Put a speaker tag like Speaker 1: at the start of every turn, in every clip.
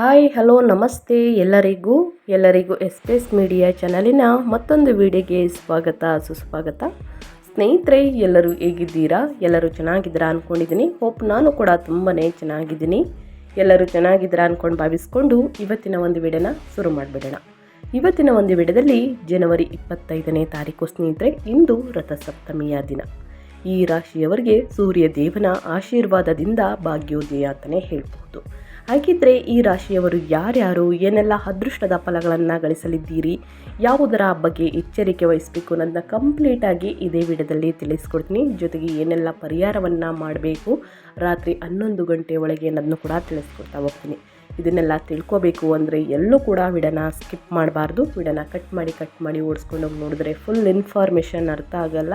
Speaker 1: Hi, hello, ನಮಸ್ತೆ ಎಲ್ಲರಿಗೂ. ಎಲ್ಲರಿಗೂ ಎಸ್ಪೇಸ್ ಮೀಡಿಯಾ ಚಾನಲಿನ ಮತ್ತೊಂದು ವಿಡಿಯೋಗೆ ಸ್ವಾಗತ, ಸುಸ್ವಾಗತ. ಸ್ನೇಹಿತರೆ, ಎಲ್ಲರೂ ಹೇಗಿದ್ದೀರಾ? ಎಲ್ಲರೂ ಚೆನ್ನಾಗಿದ್ದೀರಾ ಅಂದ್ಕೊಂಡಿದ್ದೀನಿ ಹೋಪ್ ನಾನು ಕೂಡ ತುಂಬಾ ಚೆನ್ನಾಗಿದ್ದೀನಿ. ಎಲ್ಲರೂ ಚೆನ್ನಾಗಿದ್ದೀರಾ ಅಂದ್ಕೊಂಡು ಭಾವಿಸ್ಕೊಂಡು ಇವತ್ತಿನ ಒಂದು ವಿಡಿಯೋನ ಶುರು ಮಾಡಿಬಿಡೋಣ. ಇವತ್ತಿನ ಒಂದು ವಿಡಿಯೋದಲ್ಲಿ ಜನವರಿ ಇಪ್ಪತ್ತೈದನೇ ತಾರೀಕು, ಸ್ನೇಹಿತರೆ, ಇಂದು ರಥಸಪ್ತಮಿಯ ದಿನ. ಈ ರಾಶಿಯವರಿಗೆ ಸೂರ್ಯ ದೇವನ ಆಶೀರ್ವಾದದಿಂದ ಭಾಗ್ಯೋದಯ ಅಂತಲೇ ಹೇಳ್ಬೋದು ಹಾಗಿದ್ರೆ ಈ ರಾಶಿಯವರು ಯಾರ್ಯಾರು, ಏನೆಲ್ಲ ಅದೃಷ್ಟದ ಫಲಗಳನ್ನು ಗಳಿಸಲಿದ್ದೀರಿ, ಯಾವುದರ ಬಗ್ಗೆ ಎಚ್ಚರಿಕೆ ವಹಿಸಬೇಕು ನನ್ನ ಕಂಪ್ಲೀಟಾಗಿ ಇದೇ ವಿಡಿಯೋದಲ್ಲಿ ತಿಳಿಸ್ಕೊಡ್ತೀನಿ. ಜೊತೆಗೆ ಏನೆಲ್ಲ ಪರಿಹಾರವನ್ನು ಮಾಡಬೇಕು, ರಾತ್ರಿ ಹನ್ನೊಂದು ಗಂಟೆ ಒಳಗೆ ನನ್ನನ್ನು ಕೂಡ ತಿಳಿಸ್ಕೊಡ್ತಾ ಹೋಗ್ತೀನಿ. ಇದನ್ನೆಲ್ಲ ತಿಳ್ಕೊಬೇಕು ಅಂದರೆ ಎಲ್ಲೂ ಕೂಡ ವಿಡನ ಸ್ಕಿಪ್ ಮಾಡಬಾರ್ದು. ವಿಡನ ಕಟ್ ಮಾಡಿ ಕಟ್ ಮಾಡಿ ಓಡಿಸ್ಕೊಂಡು ನೋಡಿದ್ರೆ ಫುಲ್ ಇನ್ಫಾರ್ಮೇಷನ್ ಅರ್ಥ ಆಗಲ್ಲ.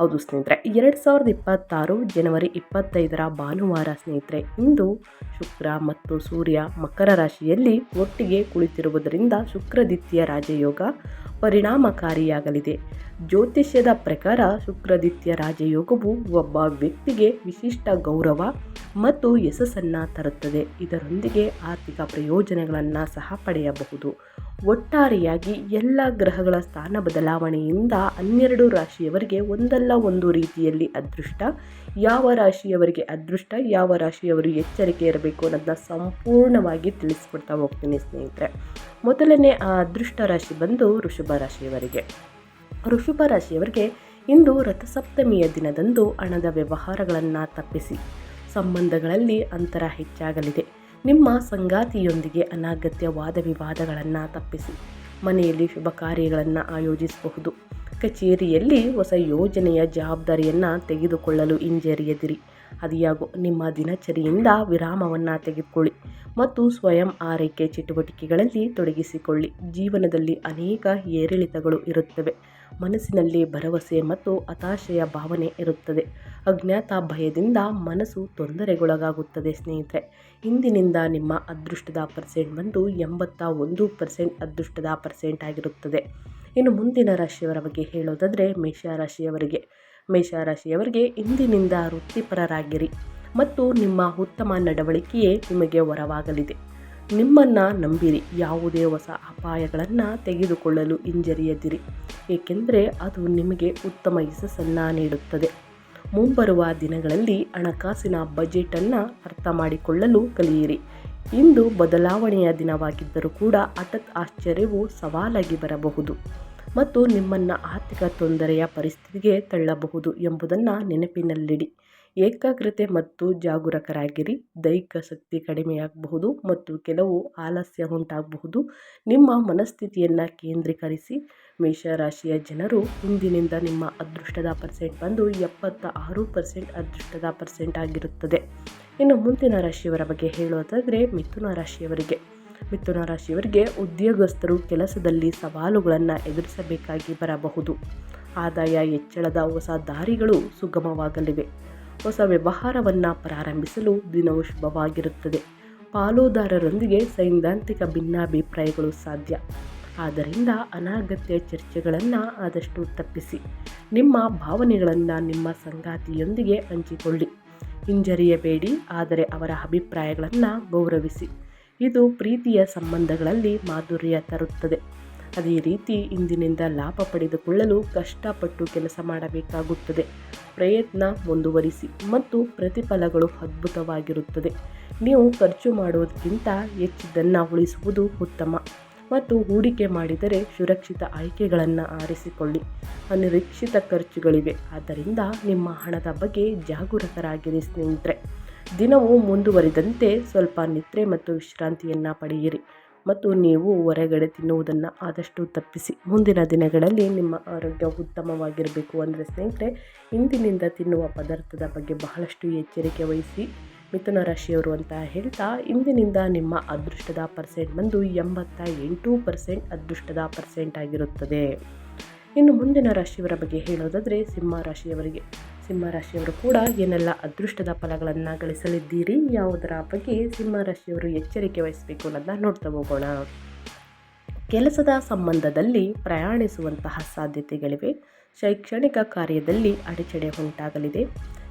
Speaker 1: ಹೌದು ಸ್ನೇಹಿತರೆ, ಎರಡು ಸಾವಿರದ ಇಪ್ಪತ್ತಾರು ಜನವರಿ ಇಪ್ಪತ್ತೈದರ ಭಾನುವಾರ ಸ್ನೇಹಿತರೆ, ಇಂದು ಶುಕ್ರ ಮತ್ತು ಸೂರ್ಯ ಮಕರ ರಾಶಿಯಲ್ಲಿ ಒಟ್ಟಿಗೆ ಕುಳಿತಿರುವುದರಿಂದ ಶುಕ್ರದಿತ್ಯ ರಾಜಯೋಗ ಪರಿಣಾಮಕಾರಿಯಾಗಲಿದೆ. ಜ್ಯೋತಿಷ್ಯದ ಪ್ರಕಾರ ಶುಕ್ರದಿತ್ಯ ರಾಜಯೋಗವು ಒಬ್ಬ ವ್ಯಕ್ತಿಗೆ ವಿಶಿಷ್ಟ ಗೌರವ ಮತ್ತು ಯಶಸ್ಸನ್ನು ತರುತ್ತದೆ. ಇದರೊಂದಿಗೆ ಆರ್ಥಿಕ ಪ್ರಯೋಜನಗಳನ್ನು ಸಹ ಪಡೆಯಬಹುದು. ಒಟ್ಟಾರೆಯಾಗಿ ಎಲ್ಲ ಗ್ರಹಗಳ ಸ್ಥಾನ ಬದಲಾವಣೆಯಿಂದ ಹನ್ನೆರಡು ರಾಶಿಯವರಿಗೆ ಒಂದಲ್ಲ ಒಂದು ರೀತಿಯಲ್ಲಿ ಅದೃಷ್ಟ. ಯಾವ ರಾಶಿಯವರಿಗೆ ಅದೃಷ್ಟ, ಯಾವ ರಾಶಿಯವರು ಎಚ್ಚರಿಕೆ ಇರಬೇಕು ಅನ್ನೋದನ್ನ ಸಂಪೂರ್ಣವಾಗಿ ತಿಳಿಸ್ಕೊಡ್ತಾ ಹೋಗ್ತೀನಿ ಸ್ನೇಹಿತರೆ. ಮೊದಲನೇ ಆ ಅದೃಷ್ಟ ರಾಶಿ ಬಂದು ಋಷಭ ರಾಶಿಯವರಿಗೆ. ವೃಷಭ ರಾಶಿಯವರಿಗೆ ಇಂದು ರಥಸಪ್ತಮಿಯ ದಿನದಂದು ಹಣದ ವ್ಯವಹಾರಗಳನ್ನು ತಪ್ಪಿಸಿ, ಸಂಬಂಧಗಳಲ್ಲಿ ಅಂತರ ಹೆಚ್ಚಾಗಲಿದೆ. ನಿಮ್ಮ ಸಂಗಾತಿಯೊಂದಿಗೆ ಅನಾಗತ್ಯ ವಾದ ವಿವಾದಗಳನ್ನು ತಪ್ಪಿಸಿ, ಮನೆಯಲ್ಲಿ ಶುಭ ಕಾರ್ಯಗಳನ್ನು ಆಯೋಜಿಸಬಹುದು. ಕಚೇರಿಯಲ್ಲಿ ಹೊಸ ಯೋಜನೆಯ ಜವಾಬ್ದಾರಿಯನ್ನು ತೆಗೆದುಕೊಳ್ಳಲು ಹಿಂಜರಿಯದಿರಿ. ಅದಿಯಾಗೋ ನಿಮ್ಮ ದಿನಚರಿಯಿಂದ ವಿರಾಮವನ್ನು ತೆಗೆದುಕೊಳ್ಳಿ ಮತ್ತು ಸ್ವಯಂ ಆರೈಕೆ ಚಟುವಟಿಕೆಗಳಲ್ಲಿ ತೊಡಗಿಸಿಕೊಳ್ಳಿ. ಜೀವನದಲ್ಲಿ ಅನೇಕ ಏರಿಳಿತಗಳು ಇರುತ್ತವೆ. ಮನಸ್ಸಿನಲ್ಲಿ ಭರವಸೆ ಮತ್ತು ಹತಾಶೆಯ ಭಾವನೆ ಇರುತ್ತದೆ. ಅಜ್ಞಾತ ಭಯದಿಂದ ಮನಸ್ಸು ತೊಂದರೆಗೊಳಗಾಗುತ್ತದೆ ಸ್ನೇಹಿತರೆ. ಇಂದಿನಿಂದ ನಿಮ್ಮ ಅದೃಷ್ಟದ ಪರ್ಸೆಂಟ್ ಬಂದು ಎಂಬತ್ತ ಒಂದು ಪರ್ಸೆಂಟ್ ಅದೃಷ್ಟದ ಪರ್ಸೆಂಟ್ ಆಗಿರುತ್ತದೆ. ಇನ್ನು ಮುಂದಿನ ರಾಶಿಯವರ ಬಗ್ಗೆ ಹೇಳೋದಾದರೆ ಮೇಷರಾಶಿಯವರಿಗೆ ಮೇಷರಾಶಿಯವರಿಗೆ ಇಂದಿನಿಂದ ವೃತ್ತಿಪರರಾಗಿರಿ ಮತ್ತು ನಿಮ್ಮ ಉತ್ತಮ ನಡವಳಿಕೆಯೇ ನಿಮಗೆ ವರವಾಗಲಿದೆ. ನಿಮ್ಮನ್ನು ನಂಬಿರಿ, ಯಾವುದೇ ಹೊಸ ಅಪಾಯಗಳನ್ನು ತೆಗೆದುಕೊಳ್ಳಲು ಹಿಂಜರಿಯದಿರಿ, ಏಕೆಂದರೆ ಅದು ನಿಮಗೆ ಉತ್ತಮ ಯಶಸ್ಸನ್ನು ನೀಡುತ್ತದೆ. ಮುಂಬರುವ ದಿನಗಳಲ್ಲಿ ಹಣಕಾಸಿನ ಬಜೆಟನ್ನು ಅರ್ಥ ಮಾಡಿಕೊಳ್ಳಲು ಕಲಿಯಿರಿ. ಇಂದು ಬದಲಾವಣೆಯ ದಿನವಾಗಿದ್ದರೂ ಕೂಡ ಹಠತ್ ಆಶ್ಚರ್ಯವು ಸವಾಲಾಗಿ ಬರಬಹುದು. ಮತ್ತು ನಿಮ್ಮನ್ನು ಆರ್ಥಿಕ ತೊಂದರೆಯ ಪರಿಸ್ಥಿತಿಗೆ ತಳ್ಳಬಹುದು ಎಂಬುದನ್ನು ನೆನಪಿನಲ್ಲಿಡಿ. ಏಕಾಗ್ರತೆ ಮತ್ತು ಜಾಗರೂಕರಾಗಿರಿ. ದೈಹಿಕ ಶಕ್ತಿ ಕಡಿಮೆಯಾಗಬಹುದು ಮತ್ತು ಕೆಲವು ಆಲಸ್ಯ ಉಂಟಾಗಬಹುದು. ನಿಮ್ಮ ಮನಸ್ಥಿತಿಯನ್ನು ಕೇಂದ್ರೀಕರಿಸಿ. ಮೇಷರಾಶಿಯ ಜನರು ಇಂದಿನಿಂದ ನಿಮ್ಮ ಅದೃಷ್ಟದ ಪರ್ಸೆಂಟ್ ಬಂದು ಎಪ್ಪತ್ತ ಆರು ಪರ್ಸೆಂಟ್ ಅದೃಷ್ಟದ ಪರ್ಸೆಂಟ್ ಆಗಿರುತ್ತದೆ. ಇನ್ನು ಮುಂದಿನ ರಾಶಿಯವರ ಬಗ್ಗೆ ಹೇಳೋದಾದರೆ ಮಿಥುನ ರಾಶಿಯವರಿಗೆ. ಮಿಥುನ ರಾಶಿಯವರಿಗೆ ಉದ್ಯೋಗಸ್ಥರು ಕೆಲಸದಲ್ಲಿ ಸವಾಲುಗಳನ್ನು ಎದುರಿಸಬೇಕಾಗಿ ಬರಬಹುದು. ಆದಾಯ, ಹೆಚ್ಚಳದ ಹೊಸ ದಾರಿಗಳು ಸುಗಮವಾಗಲಿವೆ. ಹೊಸ ವ್ಯವಹಾರವನ್ನು ಪ್ರಾರಂಭಿಸಲು ದಿನವು ಶುಭವಾಗಿರುತ್ತದೆ. ಪಾಲುದಾರರೊಂದಿಗೆ ಸೈದ್ಧಾಂತಿಕ ಭಿನ್ನಾಭಿಪ್ರಾಯಗಳು ಸಾಧ್ಯ. ಆದ್ದರಿಂದ ಅನಾಗತ್ಯ ಚರ್ಚೆಗಳನ್ನು ಆದಷ್ಟು ತಪ್ಪಿಸಿ. ನಿಮ್ಮ ಭಾವನೆಗಳನ್ನು ನಿಮ್ಮ ಸಂಗಾತಿಯೊಂದಿಗೆ ಹಂಚಿಕೊಳ್ಳಿ. ಹಿಂಜರಿಯಬೇಡಿ, ಆದರೆ ಅವರ ಅಭಿಪ್ರಾಯಗಳನ್ನು ಗೌರವಿಸಿ. ಇದು ಪ್ರೀತಿಯ ಸಂಬಂಧಗಳಲ್ಲಿ ಮಾಧುರ್ಯ ತರುತ್ತದೆ. ಅದೇ ರೀತಿ ಇಂದಿನಿಂದ ಲಾಭ ಪಡೆದುಕೊಳ್ಳಲು ಕಷ್ಟಪಟ್ಟು ಕೆಲಸ ಮಾಡಬೇಕಾಗುತ್ತದೆ. ಪ್ರಯತ್ನ ಮುಂದುವರಿಸಿ ಮತ್ತು ಪ್ರತಿಫಲಗಳು ಅದ್ಭುತವಾಗಿರುತ್ತದೆ. ನೀವು ಖರ್ಚು ಮಾಡುವುದಕ್ಕಿಂತ ಹೆಚ್ಚಿದ್ದನ್ನು ಉಳಿಸುವುದು ಉತ್ತಮ. ಮತ್ತು ಹೂಡಿಕೆ ಮಾಡಿದರೆ ಸುರಕ್ಷಿತ ಆಯ್ಕೆಗಳನ್ನು ಆರಿಸಿಕೊಳ್ಳಿ. ಅನಿರೀಕ್ಷಿತ ಖರ್ಚುಗಳಿವೆ. ಆದ್ದರಿಂದ ನಿಮ್ಮ ಹಣದ ಬಗ್ಗೆ ಜಾಗರೂಕರಾಗಿರಿ ಸ್ನೇಹಿತರೆ. ದಿನವು ಮುಂದುವರಿದಂತೆ ಸ್ವಲ್ಪ ನಿದ್ರೆ ಮತ್ತು ವಿಶ್ರಾಂತಿಯನ್ನು ಪಡೆಯಿರಿ ಮತ್ತು ನೀವು ಹೊರಗಡೆ ತಿನ್ನುವುದನ್ನು ಆದಷ್ಟು ತಪ್ಪಿಸಿ. ಮುಂದಿನ ದಿನಗಳಲ್ಲಿ ನಿಮ್ಮ ಆರೋಗ್ಯ ಉತ್ತಮವಾಗಿರಬೇಕು ಅಂದರೆ ಸ್ನೇಹಿತರೆ, ಇಂದಿನಿಂದ ತಿನ್ನುವ ಪದಾರ್ಥದ ಬಗ್ಗೆ ಬಹಳಷ್ಟು ಎಚ್ಚರಿಕೆ ವಹಿಸಿ ಮಿಥುನ ರಾಶಿಯವರು ಅಂತ ಹೇಳ್ತಾ, ಇಂದಿನಿಂದ ನಿಮ್ಮ ಅದೃಷ್ಟದ ಪರ್ಸೆಂಟ್ ಬಂದು ಎಂಬತ್ತ ಎಂಟು ಪರ್ಸೆಂಟ್ ಅದೃಷ್ಟದ ಪರ್ಸೆಂಟ್ ಆಗಿರುತ್ತದೆ. ಇನ್ನು ಮುಂದಿನ ರಾಶಿಯವರ ಬಗ್ಗೆ ಹೇಳೋದಾದರೆ, ಸಿಂಹ ರಾಶಿಯವರಿಗೆ. ಸಿಂಹ ರಾಶಿಯವರು ಕೂಡ ಏನೆಲ್ಲ ಅದೃಷ್ಟದ ಫಲಗಳನ್ನು ಗಳಿಸಲಿದ್ದೀರಿ, ಯಾವುದರ ಬಗ್ಗೆ ಸಿಂಹರಾಶಿಯವರು ಎಚ್ಚರಿಕೆ ವಹಿಸಬೇಕು ಅನ್ನೋದನ್ನ ನೋಡ್ತಾ ಹೋಗೋಣ. ಕೆಲಸದ ಸಂಬಂಧದಲ್ಲಿ ಪ್ರಯಾಣಿಸುವಂತಹ ಸಾಧ್ಯತೆಗಳಿವೆ. ಶೈಕ್ಷಣಿಕ ಕಾರ್ಯದಲ್ಲಿ ಅಡೆಚಡೆ ಉಂಟಾಗಲಿದೆ.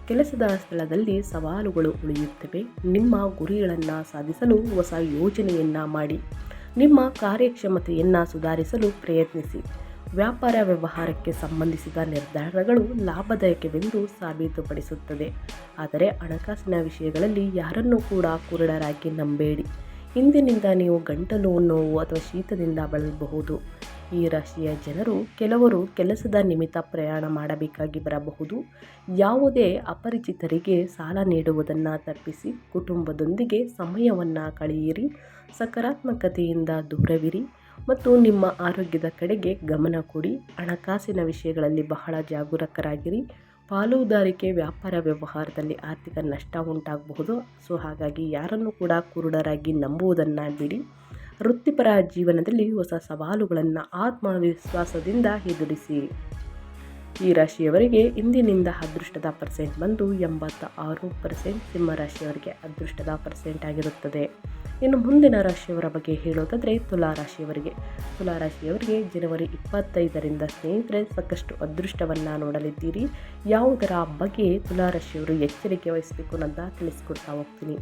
Speaker 1: ಕೆಲಸದ ಸ್ಥಳದಲ್ಲಿ ಸವಾಲುಗಳು ಉಳಿಯುತ್ತವೆ. ನಿಮ್ಮ ಗುರಿಗಳನ್ನು ಸಾಧಿಸಲು ಹೊಸ ಯೋಜನೆಯನ್ನು ಮಾಡಿ, ನಿಮ್ಮ ಕಾರ್ಯಕ್ಷಮತೆಯನ್ನು ಸುಧಾರಿಸಲು ಪ್ರಯತ್ನಿಸಿ. ವ್ಯಾಪಾರ ವ್ಯವಹಾರಕ್ಕೆ ಸಂಬಂಧಿಸಿದ ನಿರ್ಧಾರಗಳು ಲಾಭದಾಯಕವೆಂದು ಸಾಬೀತುಪಡಿಸುತ್ತದೆ. ಆದರೆ ಹಣಕಾಸಿನ ವಿಷಯಗಳಲ್ಲಿ ಯಾರನ್ನೂ ಕೂಡ ಕುರುಡರಾಗಿ ನಂಬೇಡಿ. ಇಂದಿನಿಂದ ನೀವು ಗಂಟಲು ನೋವು ಅಥವಾ ಶೀತದಿಂದ ಬಳಲಬಹುದು. ಈ ರಾಶಿಯ ಜನರು ಕೆಲವರು ಕೆಲಸದ ನಿಮಿತ್ತ ಪ್ರಯಾಣ ಮಾಡಬೇಕಾಗಿ ಬರಬಹುದು. ಯಾವುದೇ ಅಪರಿಚಿತರಿಗೆ ಸಾಲ ನೀಡುವುದನ್ನು ತಪ್ಪಿಸಿ ಕುಟುಂಬದೊಂದಿಗೆ ಸಮಯವನ್ನು ಕಳೆಯಿರಿ. ಸಕಾರಾತ್ಮಕತೆಯಿಂದ ದೂರವಿರಿ. ಮತ್ತು ನಿಮ್ಮ ಆರೋಗ್ಯದ ಕಡೆಗೆ ಗಮನ ಕೊಡಿ. ಹಣಕಾಸಿನ ವಿಷಯಗಳಲ್ಲಿ ಬಹಳ ಜಾಗರೂಕರಾಗಿರಿ. ಪಾಲುದಾರಿಕೆ ವ್ಯಾಪಾರ ವ್ಯವಹಾರದಲ್ಲಿ ಆರ್ಥಿಕ ನಷ್ಟ ಉಂಟಾಗಬಹುದು. ಸೊ, ಹಾಗಾಗಿ ಯಾರನ್ನು ಕೂಡ ಕುರುಡರಾಗಿ ನಂಬುವುದನ್ನು ಬಿಡಿ ವೃತ್ತಿಪರ ಜೀವನದಲ್ಲಿ ಹೊಸ ಸವಾಲುಗಳನ್ನು ಆತ್ಮವಿಶ್ವಾಸದಿಂದ ಎದುರಿಸಿ. ಈ ರಾಶಿಯವರಿಗೆ ಇಂದಿನಿಂದ ಅದೃಷ್ಟದ ಪರ್ಸೆಂಟ್ ಬಂದು ಎಂಬತ್ತ ಆರು ಪರ್ಸೆಂಟ್ ಸಿಂಹ ರಾಶಿಯವರಿಗೆ ಅದೃಷ್ಟದ ಪರ್ಸೆಂಟ್ ಆಗಿರುತ್ತದೆ. ಇನ್ನು ಮುಂದಿನ ರಾಶಿಯವರ ಬಗ್ಗೆ ಹೇಳೋದಾದರೆ ತುಲಾ ರಾಶಿಯವರಿಗೆ. ತುಲಾ ರಾಶಿಯವರಿಗೆ ಜನವರಿ ಇಪ್ಪತ್ತೈದರಿಂದ ಸ್ನೇಹಿತರೆ ಸಾಕಷ್ಟು ಅದೃಷ್ಟವನ್ನು ನೋಡಲಿದ್ದೀರಿ. ಯಾವುದರ ಬಗ್ಗೆ ತುಲಾ ರಾಶಿಯವರು ಎಚ್ಚರಿಕೆ ವಹಿಸಬೇಕು ಅಂತ ತಿಳಿಸ್ಕೊಡ್ತಾ ಹೋಗ್ತೀನಿ.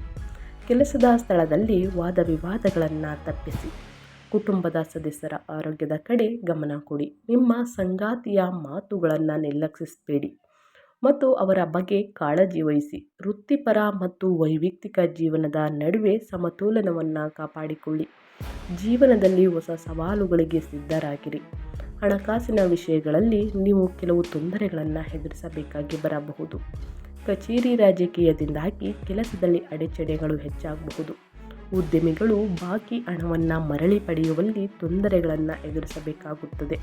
Speaker 1: ಕೆಲಸದ ಸ್ಥಳದಲ್ಲಿ ವಾದ ವಿವಾದಗಳನ್ನು ತಪ್ಪಿಸಿ. ಕುಟುಂಬದ ಸದಸ್ಯರ ಆರೋಗ್ಯದ ಕಡೆ ಗಮನ ಕೊಡಿ. ನಿಮ್ಮ ಸಂಗಾತಿಯ ಮಾತುಗಳನ್ನು ನಿರ್ಲಕ್ಷಿಸಬೇಡಿ ಮತ್ತು ಅವರ ಬಗ್ಗೆ ಕಾಳಜಿ ವಹಿಸಿ. ವೃತ್ತಿಪರ ಮತ್ತು ವೈಯಕ್ತಿಕ ಜೀವನದ ನಡುವೆ ಸಮತೋಲನವನ್ನು ಕಾಪಾಡಿಕೊಳ್ಳಿ. ಜೀವನದಲ್ಲಿ ಹೊಸ ಸವಾಲುಗಳಿಗೆ ಸಿದ್ಧರಾಗಿರಿ. ಹಣಕಾಸಿನ ವಿಷಯಗಳಲ್ಲಿ ನೀವು ಕೆಲವು ತೊಂದರೆಗಳನ್ನು ಎದುರಿಸಬೇಕಾಗಿ ಬರಬಹುದು. ಕಚೇರಿ ರಾಜಕೀಯದಿಂದಾಗಿ ಕೆಲಸದಲ್ಲಿ ಅಡೆಚಡೆಗಳು ಹೆಚ್ಚಾಗಬಹುದು. ಉದ್ಯಮಿಗಳು ಬಾಕಿ ಹಣವನ್ನು ಮರಳಿ ಪಡೆಯುವಲ್ಲಿ ತೊಂದರೆಗಳನ್ನು ಎದುರಿಸಬೇಕಾಗುತ್ತದೆ.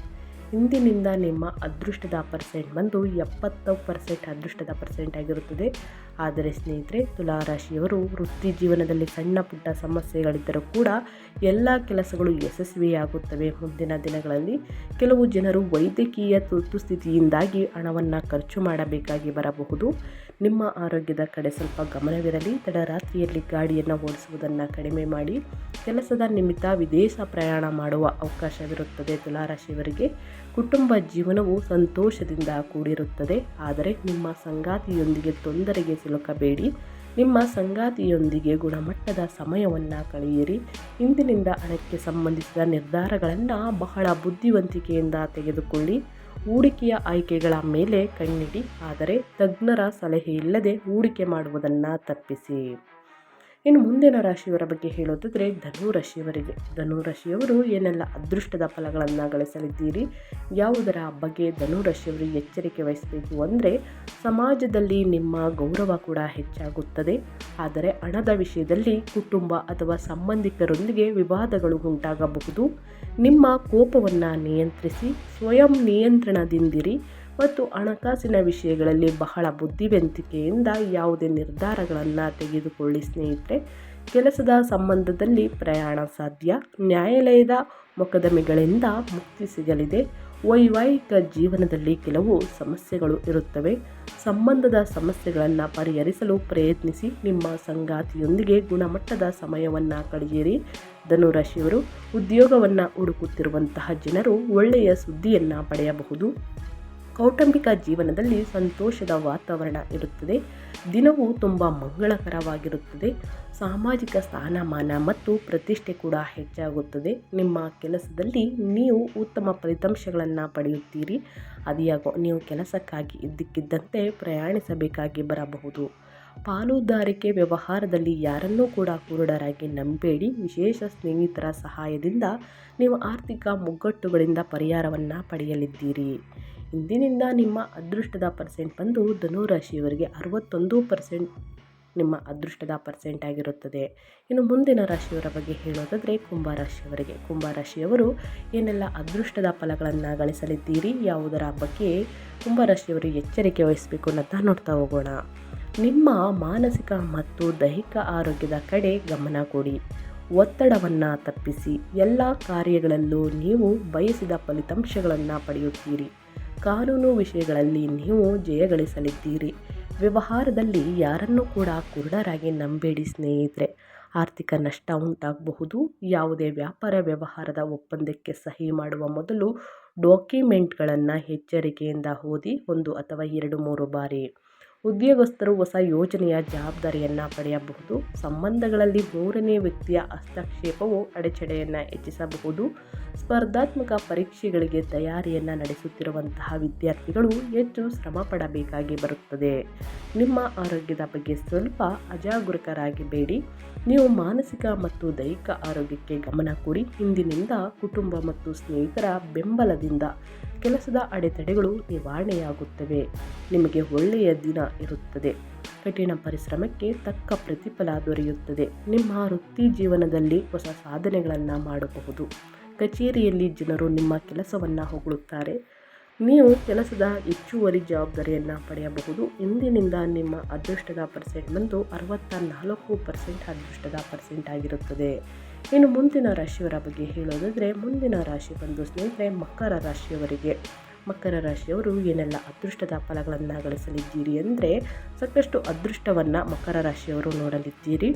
Speaker 1: ಇಂದಿನಿಂದ ನಿಮ್ಮ ಅದೃಷ್ಟದ ಪರ್ಸೆಂಟ್ ಬಂದು ಎಪ್ಪತ್ತು ಪರ್ಸೆಂಟ್ ಅದೃಷ್ಟದ ಪರ್ಸೆಂಟ್ ಆಗಿರುತ್ತದೆ. ಆದರೆ ಸ್ನೇಹಿತರೆ, ತುಲಾರಾಶಿಯವರು ವೃತ್ತಿ ಜೀವನದಲ್ಲಿ ಸಣ್ಣ ಪುಟ್ಟ ಸಮಸ್ಯೆಗಳಿದ್ದರೂ ಕೂಡ ಎಲ್ಲ ಕೆಲಸಗಳು ಯಶಸ್ವಿಯಾಗುತ್ತವೆ. ಮುಂದಿನ ದಿನಗಳಲ್ಲಿ ಕೆಲವು ಜನರು ವೈದ್ಯಕೀಯ ತುರ್ತು ಸ್ಥಿತಿಯಿಂದಾಗಿ ಹಣವನ್ನು ಖರ್ಚು ಮಾಡಬೇಕಾಗಿ ಬರಬಹುದು. ನಿಮ್ಮ ಆರೋಗ್ಯದ ಕಡೆ ಸ್ವಲ್ಪ ಗಮನವಿರಲಿ. ತಡರಾತ್ರಿಯಲ್ಲಿ ಗಾಡಿಯನ್ನು ಓಡಿಸುವುದನ್ನು ಕಡಿಮೆ ಮಾಡಿ. ಕೆಲಸದ ನಿಮಿತ್ತ ವಿದೇಶ ಪ್ರಯಾಣ ಮಾಡುವ ಅವಕಾಶವಿರುತ್ತದೆ ತುಲಾರಾಶಿಯವರಿಗೆ. ಕುಟುಂಬ ಜೀವನವು ಸಂತೋಷದಿಂದ ಕೂಡಿರುತ್ತದೆ. ಆದರೆ ನಿಮ್ಮ ಸಂಗಾತಿಯೊಂದಿಗೆ ತೊಂದರೆಗೆ ಸಿಲುಕಬೇಡಿ. ನಿಮ್ಮ ಸಂಗಾತಿಯೊಂದಿಗೆ ಗುಣಮಟ್ಟದ ಸಮಯವನ್ನು ಕಳೆಯಿರಿ. ಇಂದಿನಿಂದ ಹಣಕ್ಕೆ ಸಂಬಂಧಿಸಿದ ನಿರ್ಧಾರಗಳನ್ನು ಬಹಳ ಬುದ್ಧಿವಂತಿಕೆಯಿಂದ ತೆಗೆದುಕೊಳ್ಳಿ. ಹೂಡಿಕೆಯ ಆಯ್ಕೆಗಳ ಮೇಲೆ ಕಣ್ಣಿಡಿ. ಆದರೆ ತಜ್ಞರ ಸಲಹೆ ಇಲ್ಲದೆ ಹೂಡಿಕೆ ಮಾಡುವುದನ್ನು ತಪ್ಪಿಸಿ. ಇನ್ನು ಮುಂದಿನ ರಾಶಿಯವರ ಬಗ್ಗೆ ಹೇಳೋದಾದರೆ ಧನು ರಾಶಿಯವರಿಗೆ. ಧನು ರಾಶಿಯವರು ಏನೆಲ್ಲ ಅದೃಷ್ಟದ ಫಲಗಳನ್ನು ಗಳಿಸಲಿದ್ದೀರಿ? ಯಾವುದರ ಬಗ್ಗೆ ಧನು ರಾಶಿಯವರು ಎಚ್ಚರಿಕೆ ವಹಿಸಬೇಕು ಅಂದರೆ ಸಮಾಜದಲ್ಲಿ ನಿಮ್ಮ ಗೌರವ ಕೂಡ ಹೆಚ್ಚಾಗುತ್ತದೆ. ಆದರೆ ಹಣದ ವಿಷಯದಲ್ಲಿ ಕುಟುಂಬ ಅಥವಾ ಸಂಬಂಧಿಕರೊಂದಿಗೆ ವಿವಾದಗಳು ಉಂಟಾಗಬಹುದು. ನಿಮ್ಮ ಕೋಪವನ್ನು ನಿಯಂತ್ರಿಸಿ, ಸ್ವಯಂ ನಿಯಂತ್ರಣದಿಂದಿರಿ. ಮತ್ತು ಹಣಕಾಸಿನ ವಿಷಯಗಳಲ್ಲಿ ಬಹಳ ಬುದ್ಧಿವಂತಿಕೆಯಿಂದ ಯಾವುದೇ ನಿರ್ಧಾರಗಳನ್ನು ತೆಗೆದುಕೊಳ್ಳಿ ಸ್ನೇಹಿತರೆ. ಕೆಲಸದ ಸಂಬಂಧದಲ್ಲಿ ಪ್ರಯಾಣ ಸಾಧ್ಯ. ನ್ಯಾಯಾಲಯದ ಮೊಕದ್ದಮೆಗಳಿಂದ ಮುಕ್ತಿ ಸಿಗಲಿದೆ. ವೈವಾಹಿಕ ಜೀವನದಲ್ಲಿ ಕೆಲವು ಸಮಸ್ಯೆಗಳು ಇರುತ್ತವೆ. ಸಂಬಂಧದ ಸಮಸ್ಯೆಗಳನ್ನು ಪರಿಹರಿಸಲು ಪ್ರಯತ್ನಿಸಿ. ನಿಮ್ಮ ಸಂಗಾತಿಯೊಂದಿಗೆ ಗುಣಮಟ್ಟದ ಸಮಯವನ್ನು ಕಳೆಯಿರಿ. ಧನುರಾಶಿಯವರು ಉದ್ಯೋಗವನ್ನು ಹುಡುಕುತ್ತಿರುವಂತಹ ಜನರು ಒಳ್ಳೆಯ ಸುದ್ದಿಯನ್ನು ಪಡೆಯಬಹುದು. ಕೌಟುಂಬಿಕ ಜೀವನದಲ್ಲಿ ಸಂತೋಷದ ವಾತಾವರಣ ಇರುತ್ತದೆ. ದಿನವೂ ತುಂಬ ಮಂಗಳಕರವಾಗಿರುತ್ತದೆ. ಸಾಮಾಜಿಕ ಸ್ಥಾನಮಾನ ಮತ್ತು ಪ್ರತಿಷ್ಠೆ ಕೂಡ ಹೆಚ್ಚಾಗುತ್ತದೆ. ನಿಮ್ಮ ಕೆಲಸದಲ್ಲಿ ನೀವು ಉತ್ತಮ ಫಲಿತಾಂಶಗಳನ್ನು ಪಡೆಯುತ್ತೀರಿ. ಅದಿಯಾಗೋ ನೀವು ಕೆಲಸಕ್ಕಾಗಿ ಇದ್ದಕ್ಕಿದ್ದಂತೆ ಪ್ರಯಾಣಿಸಬೇಕಾಗಿ ಬರಬಹುದು. ಪಾಲುದಾರಿಕೆ ವ್ಯವಹಾರದಲ್ಲಿ ಯಾರನ್ನೂ ಕೂಡ ಕುರುಡರಾಗಿ ನಂಬೇಡಿ. ವಿಶೇಷ ಸ್ನೇಹಿತರ ಸಹಾಯದಿಂದ ನೀವು ಆರ್ಥಿಕ ಮುಗ್ಗಟ್ಟುಗಳಿಂದ ಪರಿಹಾರವನ್ನು ಪಡೆಯಲಿದ್ದೀರಿ. ಇಂದಿನಿಂದ ನಿಮ್ಮ ಅದೃಷ್ಟದ ಪರ್ಸೆಂಟ್ ಬಂದು ಧನುರಾಶಿಯವರಿಗೆ ಅರವತ್ತೊಂದು ಪರ್ಸೆಂಟ್ ನಿಮ್ಮ ಅದೃಷ್ಟದ ಪರ್ಸೆಂಟ್ ಆಗಿರುತ್ತದೆ. ಇನ್ನು ಮುಂದಿನ ರಾಶಿಯವರ ಬಗ್ಗೆ ಹೇಳೋದಾದರೆ ಕುಂಭರಾಶಿಯವರಿಗೆ ಕುಂಭರಾಶಿಯವರು ಏನೆಲ್ಲ ಅದೃಷ್ಟದ ಫಲಗಳನ್ನು ಗಳಿಸಲಿದ್ದೀರಿ ಯಾವುದರ ಬಗ್ಗೆ ಕುಂಭರಾಶಿಯವರು ಎಚ್ಚರಿಕೆ ವಹಿಸಬೇಕು ಅನ್ನೋದನ್ನ ನೋಡ್ತಾ ಹೋಗೋಣ. ನಿಮ್ಮ ಮಾನಸಿಕ ಮತ್ತು ದೈಹಿಕ ಆರೋಗ್ಯದ ಕಡೆ ಗಮನ ಕೊಡಿ. ಒತ್ತಡವನ್ನು ತಪ್ಪಿಸಿ. ಎಲ್ಲ ಕಾರ್ಯಗಳಲ್ಲೂ ನೀವು ಬಯಸಿದ ಫಲಿತಾಂಶಗಳನ್ನು ಪಡೆಯುತ್ತೀರಿ. ಕಾನೂನು ವಿಷಯಗಳಲ್ಲಿ ನೀವು ಜಯಗಳಿಸಲಿದ್ದೀರಿ. ವ್ಯವಹಾರದಲ್ಲಿ ಯಾರನ್ನೂ ಕೂಡ ಕುರುಡರಾಗಿ ನಂಬೇಡಿ ಸ್ನೇಹಿತರೆ. ಆರ್ಥಿಕ ನಷ್ಟ ಉಂಟಾಗಬಹುದು. ಯಾವುದೇ ವ್ಯಾಪಾರ ವ್ಯವಹಾರದ ಒಪ್ಪಂದಕ್ಕೆ ಸಹಿ ಮಾಡುವ ಮೊದಲು ಡಾಕ್ಯುಮೆಂಟ್ಗಳನ್ನು ಎಚ್ಚರಿಕೆಯಿಂದ ಓದಿ ಒಂದು ಅಥವಾ ಎರಡು, ಮೂರು ಬಾರಿ. ಉದ್ಯೋಗಸ್ಥರು ಹೊಸ ಯೋಜನೆಯ ಜವಾಬ್ದಾರಿಯನ್ನು ಪಡೆಯಬಹುದು. ಸಂಬಂಧಗಳಲ್ಲಿ ಮೂರನೇ ವ್ಯಕ್ತಿಯ ಹಸ್ತಕ್ಷೇಪವು ಅಡೆಚಡೆಯನ್ನು ಹೆಚ್ಚಿಸಬಹುದು. ಸ್ಪರ್ಧಾತ್ಮಕ ಪರೀಕ್ಷೆಗಳಿಗೆ ತಯಾರಿಯನ್ನು ನಡೆಸುತ್ತಿರುವಂತಹ ವಿದ್ಯಾರ್ಥಿಗಳು ಹೆಚ್ಚು ಶ್ರಮ ಪಡಬೇಕಾಗಿ ಬರುತ್ತದೆ. ನಿಮ್ಮ ಆರೋಗ್ಯದ ಬಗ್ಗೆ ಸ್ವಲ್ಪ ಅಜಾಗರೂಕರಾಗಿಬೇಡಿ. ನೀವು ಮಾನಸಿಕ ಮತ್ತು ದೈಹಿಕ ಆರೋಗ್ಯಕ್ಕೆ ಗಮನ ಕೊಡಿ. ಇಂದಿನಿಂದ ಕುಟುಂಬ ಮತ್ತು ಸ್ನೇಹಿತರ ಬೆಂಬಲದಿಂದ ಕೆಲಸದ ಅಡೆತಡೆಗಳು ನಿವಾರಣೆಯಾಗುತ್ತವೆ. ನಿಮಗೆ ಒಳ್ಳೆಯ ದಿನ ಇರುತ್ತದೆ. ಕಠಿಣ ಪರಿಶ್ರಮಕ್ಕೆ ತಕ್ಕ ಪ್ರತಿಫಲ ದೊರೆಯುತ್ತದೆ. ನಿಮ್ಮ ವೃತ್ತಿ ಜೀವನದಲ್ಲಿ ಹೊಸ ಸಾಧನೆಗಳನ್ನು ಮಾಡಬಹುದು. ಕಚೇರಿಯಲ್ಲಿ ಜನರು ನಿಮ್ಮ ಕೆಲಸವನ್ನು ಹೊಗಳುತ್ತಾರೆ. ನೀವು ಕೆಲಸದ ಹೆಚ್ಚುವರಿ ಜವಾಬ್ದಾರಿಯನ್ನು ಪಡೆಯಬಹುದು. ಇಂದಿನಿಂದ ನಿಮ್ಮ ಅದೃಷ್ಟದ ಪರ್ಸೆಂಟ್ ಬಂದು ಅರವತ್ತ ನಾಲ್ಕು ಪರ್ಸೆಂಟ್ ಅದೃಷ್ಟದ ಪರ್ಸೆಂಟ್ ಆಗಿರುತ್ತದೆ. ಇನ್ನು ಮುಂದಿನ ರಾಶಿಯವರ ಬಗ್ಗೆ ಹೇಳೋದಾದರೆ, ಮುಂದಿನ ರಾಶಿ ಬಂದು ಸ್ನೇಹಿತರೆ, ಮಕರ ರಾಶಿಯವರಿಗೆ. ಮಕರ ರಾಶಿಯವರು ಏನೆಲ್ಲ ಅದೃಷ್ಟದ ಫಲಗಳನ್ನು ಗಳಿಸಲಿದ್ದೀರಿ ಅಂದರೆ, ಸಾಕಷ್ಟು ಅದೃಷ್ಟವನ್ನು ಮಕರ ರಾಶಿಯವರು ನೋಡಲಿದ್ದೀರಿ.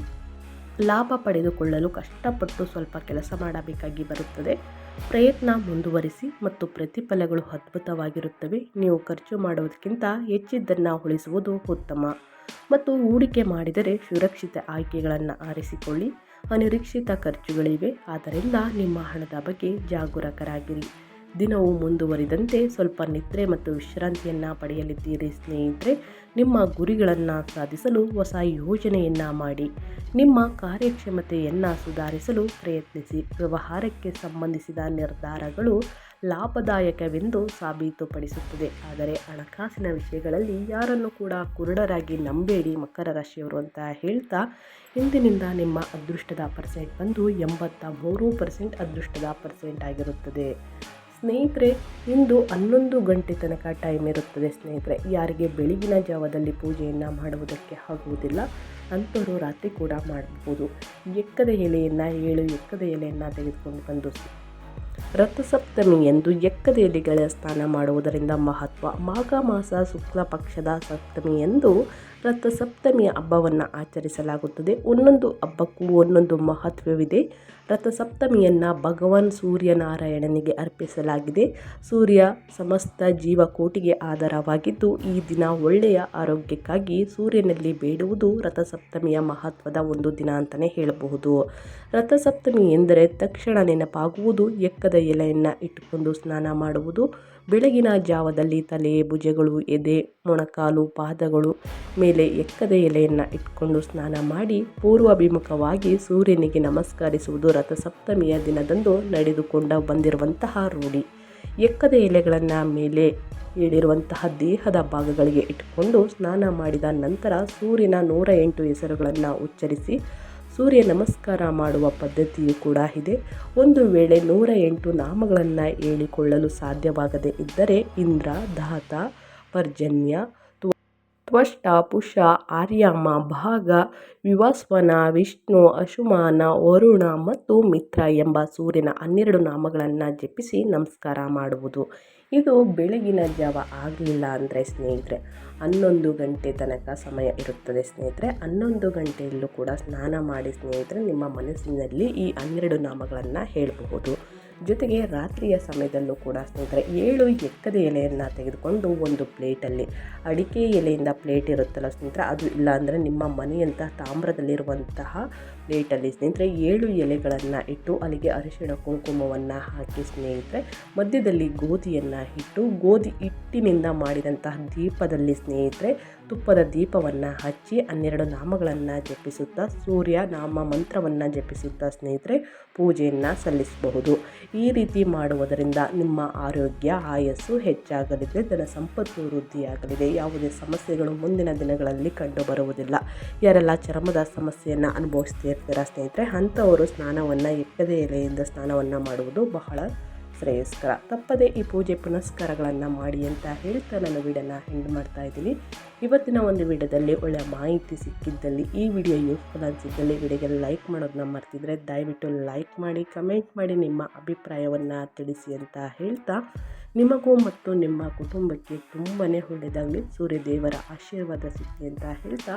Speaker 1: ಲಾಭ ಪಡೆದುಕೊಳ್ಳಲು ಕಷ್ಟಪಟ್ಟು ಸ್ವಲ್ಪ ಕೆಲಸ ಮಾಡಬೇಕಾಗಿ ಬರುತ್ತದೆ. ಪ್ರಯತ್ನ ಮುಂದುವರಿಸಿ ಮತ್ತು ಪ್ರತಿಫಲಗಳು ಅದ್ಭುತವಾಗಿರುತ್ತವೆ. ನೀವು ಖರ್ಚು ಮಾಡುವುದಕ್ಕಿಂತ ಹೆಚ್ಚಿದ್ದನ್ನು ಉಳಿಸುವುದು ಉತ್ತಮ. ಮತ್ತು ಹೂಡಿಕೆ ಮಾಡಿದರೆ ಸುರಕ್ಷಿತ ಆಯ್ಕೆಗಳನ್ನು ಆರಿಸಿಕೊಳ್ಳಿ. ಅನಿರೀಕ್ಷಿತ ಖರ್ಚುಗಳಿವೆ. ಆದ್ದರಿಂದ ನಿಮ್ಮ ಹಣದ ಬಗ್ಗೆ ಜಾಗರೂಕರಾಗಿರಿ. ದಿನವು ಮುಂದುವರಿದಂತೆ ಸ್ವಲ್ಪ ನಿದ್ರೆ ಮತ್ತು ವಿಶ್ರಾಂತಿಯನ್ನು ಪಡೆಯಲಿದ್ದೀರಿ ಸ್ನೇಹಿತರೆ. ನಿಮ್ಮ ಗುರಿಗಳನ್ನು ಸಾಧಿಸಲು ಹೊಸ ಯೋಜನೆಯನ್ನು ಮಾಡಿ. ನಿಮ್ಮ ಕಾರ್ಯಕ್ಷಮತೆಯನ್ನು ಸುಧಾರಿಸಲು ಪ್ರಯತ್ನಿಸಿ. ವ್ಯವಹಾರಕ್ಕೆ ಸಂಬಂಧಿಸಿದ ನಿರ್ಧಾರಗಳು ಲಾಭದಾಯಕವೆಂದು ಸಾಬೀತುಪಡಿಸುತ್ತದೆ. ಆದರೆ ಹಣಕಾಸಿನ ವಿಷಯಗಳಲ್ಲಿ ಯಾರನ್ನು ಕೂಡ ಕುರುಡರಾಗಿ ನಂಬೇಡಿ ಮಕರ ರಾಶಿಯವರು ಅಂತ ಹೇಳ್ತಾ, ಇಂದಿನಿಂದ ನಿಮ್ಮ ಅದೃಷ್ಟದ ಪರ್ಸೆಂಟ್ ಬಂದು ಎಂಬತ್ತ ಮೂರು ಪರ್ಸೆಂಟ್ ಅದೃಷ್ಟದ ಪರ್ಸೆಂಟ್ ಆಗಿರುತ್ತದೆ. ಸ್ನೇಹಿತರೆ, ಇಂದು ಹನ್ನೊಂದು ಗಂಟೆ ತನಕ ಟೈಮ್ ಇರುತ್ತದೆ ಸ್ನೇಹಿತರೆ. ಯಾರಿಗೆ ಬೆಳಗಿನ ಜಾವದಲ್ಲಿ ಪೂಜೆಯನ್ನು ಮಾಡುವುದಕ್ಕೆ ಆಗುವುದಿಲ್ಲ, ಅಂಥವರು ರಾತ್ರಿ ಕೂಡ ಮಾಡಬಹುದು ಎಕ್ಕದ ಎಲೆಯನ್ನು, ಏಳು ಎಕ್ಕದ ಎಲೆಯನ್ನು ತೆಗೆದುಕೊಂಡು ಬಂದು ರಥಸಪ್ತಮಿ ಎಂದು ಎಕ್ಕದ ಎಲೆಗಳ ಸ್ನಾನ ಮಾಡುವುದರಿಂದ ಮಹತ್ವ. ಮಾಘ ಮಾಸ ಶುಕ್ಲ ಪಕ್ಷದ ಸಪ್ತಮಿ ಎಂದು ರಥಸಪ್ತಮಿಯ ಹಬ್ಬವನ್ನು ಆಚರಿಸಲಾಗುತ್ತದೆ. ಒಂದೊಂದು ಹಬ್ಬಕ್ಕೂ ಒಂದೊಂದು ಮಹತ್ವವಿದೆ. ರಥಸಪ್ತಮಿಯನ್ನು ಭಗವಾನ್ ಸೂರ್ಯನಾರಾಯಣನಿಗೆ ಅರ್ಪಿಸಲಾಗಿದೆ. ಸೂರ್ಯ ಸಮಸ್ತ ಜೀವಕೋಟಿಗೆ ಆಧಾರವಾಗಿದ್ದು, ಈ ದಿನ ಒಳ್ಳೆಯ ಆರೋಗ್ಯಕ್ಕಾಗಿ ಸೂರ್ಯನಲ್ಲಿ ಬೇಡುವುದು ರಥಸಪ್ತಮಿಯ ಮಹತ್ವದ ಒಂದು ದಿನ ಅಂತಲೇ ಹೇಳಬಹುದು. ರಥಸಪ್ತಮಿ ಎಂದರೆ ತಕ್ಷಣ ನೆನಪಾಗುವುದು, ಎಕ್ಕದ ಎಲೆಯನ್ನು ಇಟ್ಟುಕೊಂಡು ಸ್ನಾನ ಮಾಡುವುದು ಬೆಳಗಿನ ಜಾವದಲ್ಲಿ ತಲೆ, ಭುಜಗಳು, ಎದೆ, ಮೊಣಕಾಲು, ಪಾದಗಳು ಮೇಲೆ ಎಕ್ಕದ ಎಲೆಯನ್ನು ಇಟ್ಕೊಂಡು ಸ್ನಾನ ಮಾಡಿ ಪೂರ್ವಾಭಿಮುಖವಾಗಿ ಸೂರ್ಯನಿಗೆ ನಮಸ್ಕರಿಸುವುದು ರಥಸಪ್ತಮಿಯ ದಿನದಂದು ನಡೆದುಕೊಂಡು ಬಂದಿರುವಂತಹ ರೂಢಿ. ಎಕ್ಕದ ಎಲೆಗಳನ್ನು ಮೇಲೆ ಹೇಳಿರುವಂತಹ ದೇಹದ ಭಾಗಗಳಿಗೆ ಇಟ್ಟುಕೊಂಡು ಸ್ನಾನ ಮಾಡಿದ ನಂತರ ಸೂರ್ಯನ ನೂರ ಎಂಟು ಹೆಸರುಗಳನ್ನು ಉಚ್ಚರಿಸಿ ಸೂರ್ಯ ನಮಸ್ಕಾರ ಮಾಡುವ ಪದ್ಧತಿಯು ಕೂಡ ಇದೆ. ಒಂದು ವೇಳೆ ನೂರ ಎಂಟು ನಾಮಗಳನ್ನು ಹೇಳಿಕೊಳ್ಳಲು ಸಾಧ್ಯವಾಗದೇ ಇದ್ದರೆ ಇಂದ್ರ, ಧಾತ, ಪರ್ಜನ್ಯ ತ್ವಷ್ಟ, ಪುಷ, ಆರ್ಯಾಮ, ಭಾಗ, ವಿವಸ್ವನ, ವಿಷ್ಣು, ಅಶುಮಾನ, ವರುಣ ಮತ್ತು ಮಿತ್ರ ಎಂಬ ಸೂರ್ಯನ ಹನ್ನೆರಡು ನಾಮಗಳನ್ನು ಜಪಿಸಿ ನಮಸ್ಕಾರ ಮಾಡುವುದು. ಇದು ಬೆಳಗಿನ ಜಾವ ಆಗಲಿಲ್ಲ ಅಂದರೆ ಸ್ನೇಹಿತರೆ, ಹನ್ನೊಂದು ಗಂಟೆ ತನಕ ಸಮಯ ಇರುತ್ತದೆ ಸ್ನೇಹಿತರೆ. ಹನ್ನೊಂದು ಗಂಟೆಯಲ್ಲೂ ಕೂಡ ಸ್ನಾನ ಮಾಡಿ ಸ್ನೇಹಿತರೆ, ನಿಮ್ಮ ಮನಸ್ಸಿನಲ್ಲಿ ಈ ಹನ್ನೆರಡು ನಾಮಗಳನ್ನು ಹೇಳಬಹುದು. ಜೊತೆಗೆ ರಾತ್ರಿಯ ಸಮಯದಲ್ಲೂ ಕೂಡ ಸ್ನೇಹಿತರೆ, ಏಳು ಎಕ್ಕದ ಎಲೆಯನ್ನು ತೆಗೆದುಕೊಂಡು ಒಂದು ಪ್ಲೇಟಲ್ಲಿ, ಅಡಿಕೆ ಎಲೆಯಿಂದ ಪ್ಲೇಟ್ ಇರುತ್ತಲ್ಲ ಸ್ನೇಹಿತರೆ, ಅದು ಇಲ್ಲ ಅಂದರೆ ನಿಮ್ಮ ಮನೆಯಂತಹ ತಾಮ್ರದಲ್ಲಿರುವಂತಹ ಪ್ಲೇಟಲ್ಲಿ ಸ್ನೇಹಿತರೆ ಏಳು ಎಲೆಗಳನ್ನು ಇಟ್ಟು ಅಲ್ಲಿಗೆ ಅರಿಶಿಣ ಕುಂಕುಮವನ್ನು ಹಾಕಿ ಸ್ನೇಹಿತರೆ, ಮಧ್ಯದಲ್ಲಿ ಗೋಧಿಯನ್ನು ಇಟ್ಟು ಗೋಧಿ ಹಿಟ್ಟಿನಿಂದ ಮಾಡಿದಂತಹ ದೀಪದಲ್ಲಿ ಸ್ನೇಹಿತರೆ ತುಪ್ಪದ ದೀಪವನ್ನು ಹಚ್ಚಿ ಹನ್ನೆರಡು ನಾಮಗಳನ್ನು ಜಪಿಸುತ್ತಾ ಸೂರ್ಯ ನಾಮ ಮಂತ್ರವನ್ನು ಜಪಿಸುತ್ತಾ ಸ್ನೇಹಿತರೆ ಪೂಜೆಯನ್ನು ಸಲ್ಲಿಸಬಹುದು. ಈ ರೀತಿ ಮಾಡುವುದರಿಂದ ನಿಮ್ಮ ಆರೋಗ್ಯ, ಆಯಸ್ಸು ಹೆಚ್ಚಾಗಲಿದೆ, ಧನ ಸಂಪತ್ತು ವೃದ್ಧಿಯಾಗಲಿದೆ. ಯಾವುದೇ ಸಮಸ್ಯೆಗಳು ಮುಂದಿನ ದಿನಗಳಲ್ಲಿ ಕಂಡುಬರುವುದಿಲ್ಲ. ಯಾರೆಲ್ಲ ಚರ್ಮದ ಸಮಸ್ಯೆಯನ್ನು ಅನುಭವಿಸ್ತಿರ್ತೀರ ಸ್ನೇಹಿತರೆ, ಅಂಥವರು ಸ್ನಾನವನ್ನು ಎಕ್ಕದೆ ಎಲೆಯಿಂದ ಸ್ನಾನವನ್ನು ಮಾಡುವುದು ಬಹಳ ಶ್ರೇಯಸ್ಕರ. ತಪ್ಪದೇ ಈ ಪೂಜೆ ಪುನಸ್ಕಾರಗಳನ್ನು ಮಾಡಿ ಅಂತ ಹೇಳ್ತಾ ನಾನು ವಿಡಿಯೋನ ಹೆಂಡ್ ಮಾಡ್ತಾ ಇದ್ದೀನಿ. ಇವತ್ತಿನ ಒಂದು ವಿಡಿಯೋದಲ್ಲಿ ಒಳ್ಳೆಯ ಮಾಹಿತಿ ಸಿಕ್ಕಿದ್ದಲ್ಲಿ, ಈ ವಿಡಿಯೋ ಯೂಸ್ಫುಲ್ ಅನಿಸಿದ್ದಲ್ಲಿ ವಿಡಿಯೋಗೆ ಲೈಕ್ ಮಾಡೋದನ್ನ ಮರ್ತಿದ್ರೆ ದಯವಿಟ್ಟು ಲೈಕ್ ಮಾಡಿ ಕಮೆಂಟ್ ಮಾಡಿ ನಿಮ್ಮ ಅಭಿಪ್ರಾಯವನ್ನು ತಿಳಿಸಿ ಅಂತ ಹೇಳ್ತಾ, ನಿಮಗೂ ಮತ್ತು ನಿಮ್ಮ ಕುಟುಂಬಕ್ಕೆ ತುಂಬಾ ಒಳ್ಳೆಯದಾಗಲಿ. ಸೂರ್ಯದೇವರ ಆಶೀರ್ವಾದ ಸಿಕ್ಕಿ ಅಂತ ಹೇಳ್ತಾ